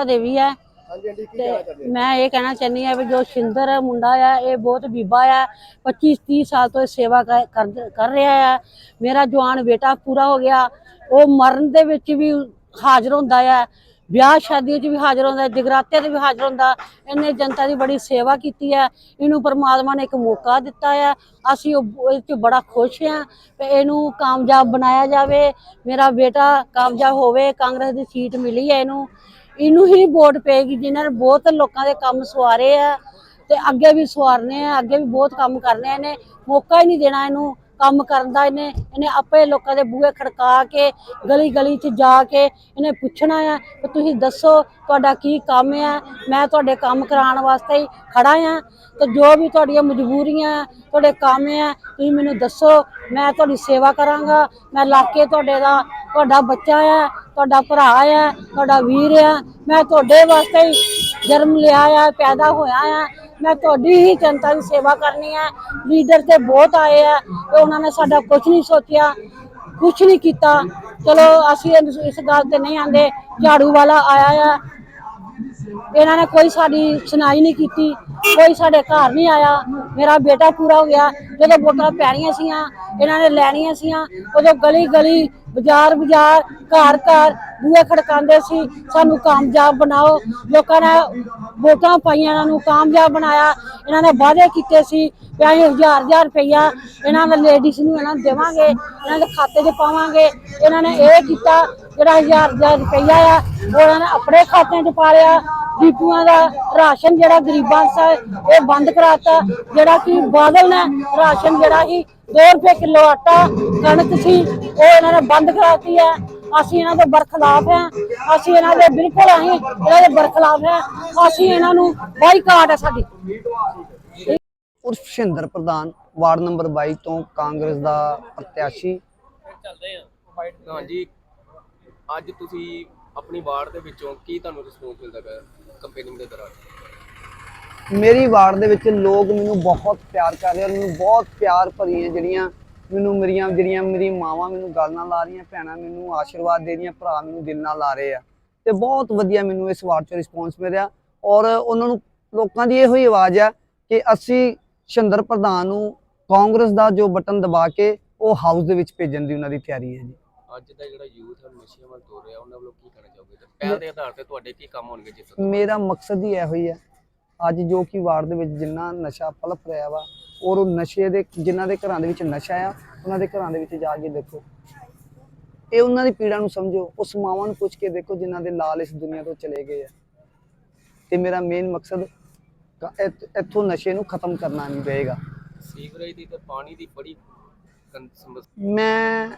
ਜਗਰਾਤਾ ਦੇਵੀ ਹੈ। ਹਾਂਜੀ ਆਂਟੀ ਕੀ ਕਹਿਣਾ ਚਾਹੁੰਦੇ ਤੇ ਮੈਂ ਇਹ ਕਹਿਣਾ ਚਾਹੁੰਦੀ ਹਾਂ ਵੀ ਜੋ ਸ਼ਿੰਦਰ ਮੁੰਡਾ ਆ ਇਹ ਬਹੁਤ ਬੀਬਾ ਆ 25 30 ਸਾਲ ਤੋਂ ਇਹ ਸੇਵਾ ਕਰ- ਕਰ ਕਰ ਰਿਹਾ ਆ। ਮੇਰਾ ਜਵਾਨ ਬੇਟਾ ਪੂਰਾ ਹੋ ਗਿਆ। ਉਹ ਮਰਨ ਦੇ ਵਿੱਚ ਵੀ ਹਾਜ਼ਰ ਹੁੰਦਾ ਆ। ਵਿਆਹ ਸ਼ਾਦੀਆਂ 'ਚ ਵੀ ਹਾਜ਼ਰ ਹੁੰਦਾ ਜਗਰਾਤੇ ਤੇ ਵੀ ਹਾਜ਼ਰ ਹੁੰਦਾ। ਇਹਨੇ ਜਨਤਾ ਦੀ ਬੜੀ ਸੇਵਾ ਕੀਤੀ ਹੈ ਇਹਨੂੰ ਪਰਮਾਤਮਾ ਨੇ ਇੱਕ ਮੌਕਾ ਦਿੱਤਾ ਆ। ਅਸੀਂ ਉਹ ਇਹ 'ਚ ਬੜਾ ਖੁਸ਼ ਹਾਂ ਤੇ ਇਹਨੂੰ ਕਾਮਯਾਬ ਬਣਾਇਆ ਜਾਵੇ। ਮੇਰਾ ਬੇਟਾ ਕਾਮਯਾਬ ਹੋਵੇ ਕਾਂਗਰਸ ਦੀ ਸੀਟ ਮਿਲੀ ਹੈ ਇਹਨੂੰ। ਇਹਨੂੰ ਹੀ ਵੋਟ ਪਏਗੀ ਜਿਨ੍ਹਾਂ ਨੇ ਬਹੁਤ ਲੋਕਾਂ ਦੇ ਕੰਮ ਸਵਾਰੇ ਆ ਤੇ ਅੱਗੇ ਵੀ ਸਵਾਰਨੇ ਆ, ਅੱਗੇ ਵੀ ਬਹੁਤ ਕੰਮ ਕਰਨੇ ਆ ਇਹਨੇ। ਮੌਕਾ ਹੀ ਨਹੀਂ ਦੇਣਾ ਇਹਨੂੰ ਕੰਮ ਕਰਨ ਦਾ, ਇਹਨੇ ਇਹਨੇ ਆਪੇ ਲੋਕਾਂ ਦੇ ਬੂਹੇ ਖੜਕਾ ਕੇ, ਗਲੀ ਗਲੀ 'ਚ ਜਾ ਕੇ ਇਹਨੇ ਪੁੱਛਣਾ ਆ ਕਿ ਤੁਸੀਂ ਦੱਸੋ ਤੁਹਾਡਾ ਕੀ ਕੰਮ ਆ? ਮੈਂ ਤੁਹਾਡੇ ਕੰਮ ਕਰਾਉਣ ਵਾਸਤੇ ਹੀ ਖੜਾ ਆ। ਤੇ ਜੋ ਵੀ ਤੁਹਾਡੀਆਂ ਮਜਬੂਰੀਆਂ, ਤੁਹਾਡੇ ਕੰਮ ਆ, ਤੁਸੀਂ ਮੈਨੂੰ ਦੱਸੋ, ਮੈਂ ਤੁਹਾਡੀ ਸੇਵਾ ਕਰਾਂਗਾ। ਮੈਂ ਇਲਾਕੇ ਤੁਹਾਡੇ ਦਾ, ਤੁਹਾਡਾ ਬੱਚਾ ਆ, ਤੁਹਾਡਾ ਭਰਾ ਆ, ਤੁਹਾਡਾ ਵੀਰ ਆ, ਮੈਂ ਤੁਹਾਡੇ ਵਾਸਤੇ ਹੀ ਜਨਮ ਲਿਆ ਆ, ਪੈਦਾ ਹੋਇਆ ਆ। ਮੈਂ ਤੁਹਾਡੀ ਹੀ ਜਨਤਾ ਦੀ ਸੇਵਾ ਕਰਨੀ ਹੈ। ਲੀਡਰ ਤੇ ਬਹੁਤ ਆਏ ਆ ਤੇ ਉਹਨਾਂ ਨੇ ਸਾਡਾ ਕੁਝ ਨਹੀਂ ਸੋਚਿਆ ਕੁਝ ਨਹੀਂ ਕੀਤਾ। ਚਲੋ ਅਸੀਂ ਇਸ ਇਸ ਗੱਲ ਤੇ ਨਹੀਂ ਆਂਦੇ ਝਾੜੂ ਵਾਲਾ ਆਇਆ ਆ। ਇਹਨਾਂ ਨੇ ਕੋਈ ਸਾਡੀ ਸੁਣਾਈ ਨਹੀਂ ਕੀਤੀ, ਕੋਈ ਸਾਡੇ ਘਰ ਨਹੀਂ ਆਇਆ। ਮੇਰਾ ਬੇਟਾ ਪੂਰਾ ਹੋ ਗਿਆ। ਜਦੋਂ ਵੋਟਾਂ ਪੈਣੀਆਂ ਸੀਆਂ, ਇਹਨਾਂ ਨੇ ਲੈਣੀਆਂ ਸੀਆਂ, ਉਦੋਂ ਗਲੀ ਗਲੀ ਬਾਜ਼ਾਰ ਬਾਜ਼ਾਰ, ਘਰ ਘਰ, ਬੂਹੇ ਖੜਕਾਉਂਦੇ ਸੀ, ਸਾਨੂੰ ਕਾਮਯਾਬ ਬਣਾਓ। ਲੋਕਾਂ ਨੇ ਵੋਟਾਂ ਪਾਈਆਂ, ਇਹਨਾਂ ਨੂੰ ਕਾਮਯਾਬ ਬਣਾਇਆ। ਇਹਨਾਂ ਨੇ ਵਾਅਦੇ ਕੀਤੇ ਸੀ ਕਿ ਅਸੀਂ ਹਜ਼ਾਰ ਹਜ਼ਾਰ ਰੁਪਈਆ ਇਹਨਾਂ ਦੇ ਲੇਡੀਜ਼ ਨੂੰ ਇਹਨਾਂ ਨੂੰ ਦੇਵਾਂਗੇ, ਇਹਨਾਂ ਦੇ ਖਾਤੇ 'ਚ ਪਾਵਾਂਗੇ। ਇਹਨਾਂ ਨੇ ਇਹ ਕੀਤਾ, ਜਿਹੜਾ ਹਜ਼ਾਰ ਹਜ਼ਾਰ ਰੁਪਈਆ ਆ ਉਹਨਾਂ ਨੇ ਆਪਣੇ ਖਾਤਿਆਂ 'ਚ ਪਾ ਲਿਆ। ਡੀਪੂਆਂ ਦਾ ਰਾਸ਼ਨ ਜਿਹੜਾ ਗਰੀਬਾਂ ਦਾ ਇਹ ਬੰਦ ਕਰਾਤਾ ਜਿਹੜਾ ਕਿ ਬਾਦਲ ਨੇ ਰਾਸ਼ਨ ਜਿਹੜਾ ਸੀ 2 ਰੁਪਏ ਕਿਲੋ ਆਟਾ ਕਣਕ ਸੀ ਉਹ ਇਹਨਾਂ ਨੇ ਬੰਦ ਕਰਾਤੀ ਹੈ। ਅਸੀਂ ਇਹਨਾਂ ਦੇ ਬਰਖਲਾਫ ਹਾਂ। ਅਸੀਂ ਇਹਨਾਂ ਦੇ ਬਿਲਕੁਲ ਅਸੀਂ ਇਹਨਾਂ ਦੇ ਬਰਖਲਾਫ ਹਾਂ। ਅਸੀਂ ਇਹਨਾਂ ਨੂੰ ਬਾਈਕਾਟ ਹੈ ਸਾਡੀ। ਉਰਫ ਸ਼ਿੰਦਰ ਪ੍ਰਧਾਨ ਵਾਰਡ ਨੰਬਰ 22 ਤੋਂ ਕਾਂਗਰਸ ਦਾ ਪ੍ਰਤਿਆਸ਼ੀ। ਹਾਂਜੀ। ਅੱਜ ਤੁਸੀਂ ਆਪਣੀ ਵਾਰਡ ਦੇ ਵਿੱਚੋਂ ਕੀ ਤੁਹਾਨੂੰ ਰਿਸਪੌਂਸ ਮਿਲਦਾ ਪਿਆ? ਕੰਪੇਨਿੰਗ ਦੇ ਦੌਰਾਨ? ਮੇਰੀ ਵਾਰਡ ਦੇ ਵਿੱਚ ਲੋਕ ਮੈਨੂੰ ਬਹੁਤ ਪਿਆਰ ਕਰ ਰਹੇ ਹਨ ਮੈਨੂੰ ਬਹੁਤ ਪਿਆਰ ਭਰੀਆਂ ਜਿਹੜੀਆਂ ਮੈਨੂੰ ਮੇਰੀਆਂ, ਜਿਹੜੀਆਂ ਮੇਰੀ ਮਾਵਾਂ ਮੈਨੂੰ ਗੱਲ ਨਾਲ ਲਾ ਰਹੀਆਂ, ਭੈਣਾਂ ਮੈਨੂੰ ਆਸ਼ੀਰਵਾਦ ਦੇ ਰਹੀਆਂ, ਭਰਾ ਮੈਨੂੰ ਦਿਲ ਨਾਲ ਲਾ ਰਹੇ ਆ। ਤੇ ਬਹੁਤ ਵਧੀਆ ਮੈਨੂੰ ਇਸ ਵਾਰਡ 'ਚ ਰਿਸਪੌਂਸ ਮਿਲਿਆ ਔਰ ਉਹਨਾਂ ਨੂੰ ਲੋਕਾਂ ਦੀ ਇਹੋ ਹੀ ਆਵਾਜ਼ ਆ ਕਿ ਅਸੀਂ ਸ਼ੰਦਰ ਪ੍ਰਧਾਨ ਨੂੰ ਕਾਂਗਰਸ ਦਾ ਜੋ ਬਟਨ ਦਬਾ ਕੇ ਉਹ ਹਾਊਸ ਦੇ ਵਿੱਚ ਭੇਜਣ ਦੀ ਉਹਨਾਂ ਦੀ ਤਿਆਰੀ ਹੈ ਜੀ। ਅੱਜ ਦਾ ਜਿਹੜਾ ਯੂਥ ਹੈ ਨਸ਼ਿਆਂ ਵੱਲ ਤੋਰ ਰਿਹਾ ਉਹਨਾਂ ਵੱਲੋਂ ਕੀ ਕਹਿਣਾ ਚਾਹੋਗੇ? ਤੇ ਪਹਿਲ ਦੇ ਆਧਾਰ ਤੇ ਤੁਹਾਡੇ ਕੀ ਕੰਮ ਹੋਣਗੇ ਜਿਸ ਤੋਂ ਮੇਰਾ ਮਕਸਦ ਹੀ ਇਹੋ ਹੀ ਹੈ ਅੱਜ ਜੋ ਕਿ ਵਾਰਡ ਦੇ ਵਿੱਚ ਜਿੰਨਾ ਨਸ਼ਾ ਪਲਪ ਰਿਹਾ ਵਾ ਔਰ ਉਹ ਨਸ਼ੇ ਦੇ ਜਿਨ੍ਹਾਂ ਦੇ ਘਰਾਂ ਦੇ ਵਿੱਚ ਨਸ਼ਾ ਆ ਉਹਨਾਂ ਦੇ ਘਰਾਂ ਦੇ ਵਿੱਚ ਜਾ ਕੇ ਦੇਖੋ। ਇਹ ਉਹਨਾਂ ਦੀ ਪੀੜਾ ਨੂੰ ਸਮਝੋ ਉਸ ਮਾਵਾਂ ਨੂੰ ਪੁੱਛ ਕੇ ਦੇਖੋ ਜਿਨ੍ਹਾਂ ਦੇ ਲਾਲ ਇਸ ਦੁਨੀਆ ਤੋਂ ਚਲੇ ਗਏ ਆ। ਤੇ ਮੇਰਾ ਮੇਨ ਮਕਸਦ ਇਥ- ਨਸ਼ੇ ਨੂੰ ਖਤਮ ਕਰਨਾ ਨਹੀਂ ਪਏਗਾ। ਸੀਵਰੇਜ ਦੀ ਤੇ ਪਾਣੀ ਦੀ ਬੜੀ ਮੈਂ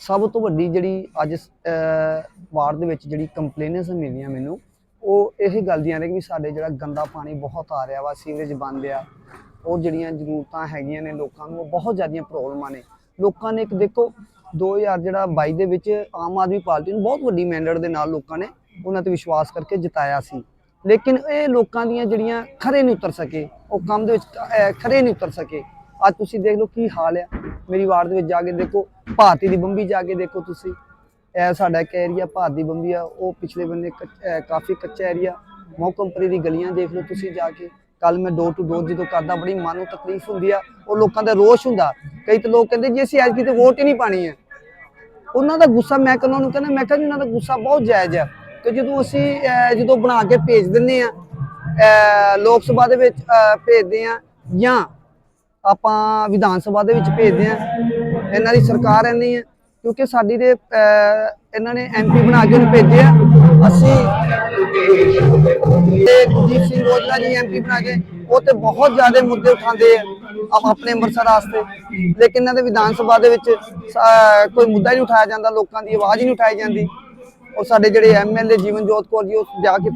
ਸਭ ਤੋਂ ਵੱਡੀ ਜਿਹੜੀ ਅੱਜ ਅਹ, ਵਾਰਡ ਦੇ ਵਿੱਚ ਜਿਹੜੀ ਕੰਪਲੇਨਸ ਮਿਲੀਆਂ ਮੈਨੂੰ ਉਹ ਇਹ ਗੱਲ ਦੀਆਂ ਨੇ ਕਿ ਵੀ ਸਾਡੇ ਜਿਹੜਾ ਗੰਦਾ ਪਾਣੀ ਬਹੁਤ ਆ ਰਿਹਾ ਵਾ ਸੀਵਰੇਜ ਬੰਦ ਆ। ਉਹ ਜਿਹੜੀਆਂ ਜ਼ਰੂਰਤਾਂ ਹੈਗੀਆਂ ਨੇ ਲੋਕਾਂ ਨੂੰ ਉਹ ਬਹੁਤ ਜ਼ਿਆਦੀਆਂ ਪ੍ਰੋਬਲਮਾਂ ਨੇ। ਲੋਕਾਂ ਨੇ ਇੱਕ ਦੇਖੋ 2000 ਜਿਹੜਾ 22 ਦੇ ਵਿੱਚ ਆਮ ਆਦਮੀ ਪਾਰਟੀ ਨੂੰ ਬਹੁਤ ਵੱਡੀ ਮੈਂਡੇਟ ਦੇ ਨਾਲ ਲੋਕਾਂ ਨੇ ਉਹਨਾਂ ਤੇ ਵਿਸ਼ਵਾਸ ਕਰਕੇ ਜਿਤਾਇਆ ਸੀ। ਲੇਕਿਨ ਇਹ ਲੋਕਾਂ ਦੀਆਂ ਜਿਹੜੀਆਂ ਖਰੇ ਨਹੀਂ ਉਤਰ ਸਕੇ ਉਹ ਕੰਮ ਦੇ ਵਿੱਚ ਖਰੇ ਨਹੀਂ ਉਤਰ ਸਕੇ ਅੱਜ ਤੁਸੀਂ ਦੇਖ ਲਓ ਕੀ ਹਾਲ ਆ। ਮੇਰੀ ਵਾਰਡ ਦੇ ਵਿੱਚ ਜਾ ਕੇ ਦੇਖੋ, ਭਾਰਤੀ ਦੀ ਬੰਬੀ ਜਾ ਕੇ ਦੇਖੋ ਤੁਸੀਂ। ਇਹ ਸਾਡਾ ਇੱਕ ਏਰੀਆ ਭਾਰਤੀ ਬੰਬੀ ਆ, ਉਹ ਪਿਛਲੇ ਬੰਨੇ ਕੱਚ- ਕਾਫੀ ਕੱਚਾ ਏਰੀਆ ਮੋਹਕਮਪੁਰੀ ਦੀ ਗਲੀਆਂ ਦੇਖ ਲਓ ਤੁਸੀਂ ਜਾ ਕੇ। ਕੱਲ ਮੈਂ ਡੋਰ ਟੂ ਡੋਰ ਜਦੋਂ ਕਰਦਾ, ਬੜੀ ਮਨ ਨੂੰ ਤਕਲੀਫ ਹੁੰਦੀ ਆ, ਉਹ ਲੋਕਾਂ ਦਾ ਰੋਸ਼ ਹੁੰਦਾ। ਕਈ ਤਾਂ ਲੋਕ ਕਹਿੰਦੇ ਜੀ, ਅਸੀਂ ਅੱਜ ਕਿਤੇ ਵੋਟ ਹੀ ਨਹੀਂ ਪਾਣੀ ਹੈ ਉਹਨਾਂ ਦਾ ਗੁੱਸਾ, ਮੈਂ ਕਹਿੰਦਾ ਉਹਨੂੰ ਕਹਿੰਦਾ, ਮੈਂ ਕਹਿੰਦਾ ਉਹਨਾਂ ਦਾ ਗੁੱਸਾ ਬਹੁਤ ਜਾਇਜ਼ ਆ। ਕਿ ਜਦੋਂ ਅਸੀਂ ਜਦੋਂ ਬਣਾ ਕੇ ਭੇਜ ਦਿੰਨੇ ਆ ਲੋਕ ਸਭਾ ਦੇ ਵਿੱਚ ਭੇਜਦੇ ਆ ਜਾਂ ਆਪਾਂ ਵਿਧਾਨ ਸਭਾ ਦੇ ਵਿੱਚ ਭੇਜਦੇ ਆ ਇਹਨਾਂ ਦੀ ਸਰਕਾਰ ਐਨੀ ਹੈ, ਕਿਉਂਕਿ ਸਾਡੀ ਦੇ ਇਹਨਾਂ ਨੇ ਐਮਪੀ ਬਣਾ ਕੇ ਉਹਨੂੰ ਭੇਜਿਆ ਅਸੀਂ ਤੇ ਸਿੰਘ ਔਜਲਾ ਜੀ ਐਮਪੀ ਬਣਾ ਕੇ ਉਹ ਤੇ ਬਹੁਤ ਜ਼ਿਆਦਾ ਮੁੱਦੇ ਉਠਾਉਂਦੇ ਆ ਆਪਣੇ ਅੰਮ੍ਰਿਤਸਰ ਵਾਸਤੇ। ਲੇਕਿਨ ਇਹਨਾਂ ਦੇ ਵਿਧਾਨ ਸਭਾ ਦੇ ਵਿੱਚ ਕੋਈ ਮੁੱਦਾ ਹੀ ਨਹੀਂ ਉਠਾਇਆ ਜਾਂਦਾ, ਲੋਕਾਂ ਦੀ ਆਵਾਜ਼ ਹੀ ਨਹੀਂ ਉਠਾਈ ਜਾਂਦੀ। ਔਰ ਸਾਡੇ ਜਿਹੜੇ ਐਮਐਲਏ ਜੀਵਨਜੋਤ ਕੌਰ ਜੀ, ਉਹ ਜਾ ਕੇ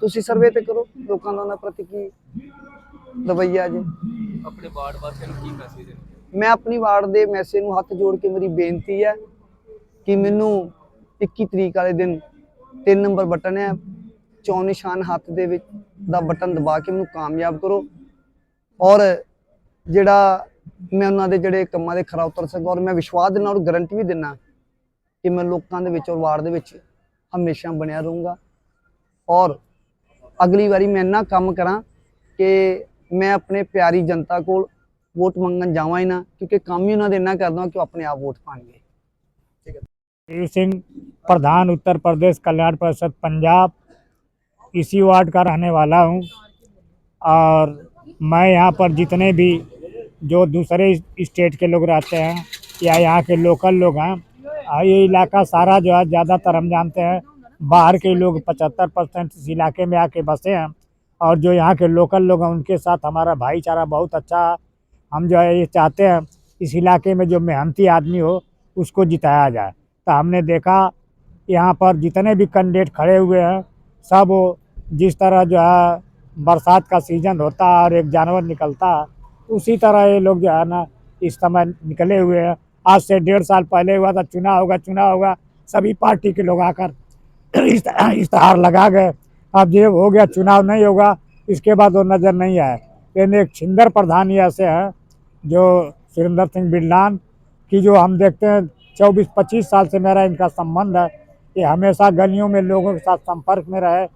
ਤੁਸੀਂ ਸਰਵੇ ਤੇ ਕਰੋ। ਲੋਕਾਂ ਦਾ ਉਹਨਾਂ ਪ੍ਰਤੀ ਕੀ ਰਵੱਈਆ ਜੀ? ਆਪਣੇ ਵਾਰਡ ਵਾਸੀਆਂ ਨੂੰ ਕੀ ਮੈਸੇਜ ਦੇਣਗੇ ਮੈਂ ਆਪਣੀ ਵਾਰਡ ਦੇ ਮੈਸੇਜ ਨੂੰ ਹੱਥ ਜੋੜ ਕੇ ਮੇਰੀ ਬੇਨਤੀ ਹੈ ਕਿ ਮੈਨੂੰ 21 ਤਰੀਕ ਵਾਲੇ ਦਿਨ 3 ਨੰਬਰ ਬਟਨ ਹੈ, ਚੌਂ ਨਿਸ਼ਾਨ ਹੱਥ ਦੇ ਵਿੱਚ ਦਾ ਬਟਨ ਦਬਾ ਕੇ ਮੈਨੂੰ ਕਾਮਯਾਬ ਕਰੋ। ਔਰ ਜਿਹੜਾ ਮੈਂ ਉਹਨਾਂ ਦੇ ਜਿਹੜੇ ਕੰਮਾਂ ਦੇ ਖਰਾ ਉਤਰ ਸਕਾਂ ਔਰ ਮੈਂ ਵਿਸ਼ਵਾਸ ਦਿੰਦਾ ਔਰ ਗਾਰੰਟੀ ਵੀ ਦਿੰਦਾ ਕਿ ਮੈਂ ਲੋਕਾਂ ਦੇ ਵਿੱਚ ਔਰ ਵਾਰਡ ਦੇ ਵਿੱਚ ਹਮੇਸ਼ਾ ਬਣਿਆ ਰਹੂੰਗਾ। ਔਰ ਅਗਲੀ ਵਾਰੀ ਮੈਂ ਇੰਨਾ ਕੰਮ ਕਰਾਂ ਕਿ ਮੈਂ ਆਪਣੇ ਪਿਆਰੀ ਜਨਤਾ ਕੋਲ ਵੋਟ ਮੰਗਣ ਜਾਵਾਂ ਹੀ ਨਾ ਕਿਉਂਕਿ ਕੰਮ ਹੀ ਉਹਨਾਂ ਦੇ ਇੰਨਾ ਕਰਦਾ ਕਿ ਉਹ ਆਪਣੇ ਆਪ ਵੋਟ ਪਾਣਗੇ देव सिंह प्रधान उत्तर प्रदेश कल्याण परिषद पंजाब इसी वार्ड का रहने वाला हूँ और मैं यहाँ पर जितने भी जो दूसरे स्टेट के लोग रहते हैं या यहाँ के लोकल लोग हैं आ, ये इलाका सारा जो है ज़्यादातर हम जानते हैं बाहर के लोग पचहत्तर परसेंट इस इलाके में आके बसे हैं और जो यहाँ के लोकल लोग हैं, उनके साथ हमारा भाईचारा बहुत अच्छा हम जो है, ये चाहते हैं इस इलाके में जो मेहनती आदमी हो, उसको जिताया जाए। तो हमने देखा, यहाँ पर जितने भी कैंडिडेट खड़े हुए हैं, सब जिस तरह जो है, बरसात का सीज़न होता है और एक जानवर निकलता है, उसी तरह ये लोग जो है ना, इस समय निकले हुए हैं। आज से डेढ़ साल पहले हुआ था, चुनाव होगा चुनाव होगा, सभी पार्टी के लोग आकर इश्तहार लगा गए। अब ये हो गया, चुनाव नहीं होगा, इसके बाद वो नज़र नहीं आए। लेकिन एक छिंदर प्रधान ही ऐसे हैं, जो सुरेंद्र सिंह बिरलान की जो हम देखते हैं, चौबीस, पच्चीस साल से मेरा इनका संबंध है कि हमेशा गलियों में लोगों के साथ संपर्क में रहे।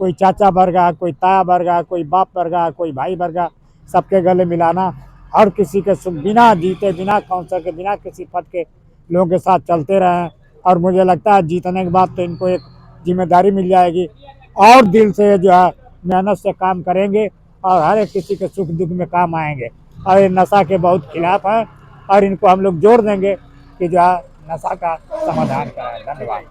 कोई चाचा वर्गा कोई ताया वर्गा कोई बाप वर्गा कोई भाई वर्गा सबके गले मिलाना, हर किसी के सुख, बिना जीते, बिना काउंसलर के, बिना किसी पद के लोगों के साथ चलते रहें। और मुझे लगता है, जीतने के बाद तो इनको एक ज़िम्मेदारी मिल जाएगी। और दिल से जो है मेहनत से काम करेंगे और हर एक किसी के सुख दुख में काम आएँगे। और ये नशा के बहुत खिलाफ हैं और इनको हम लोग जोड़ देंगे कि जो है नशा का समाधान कराए। धन्यवाद।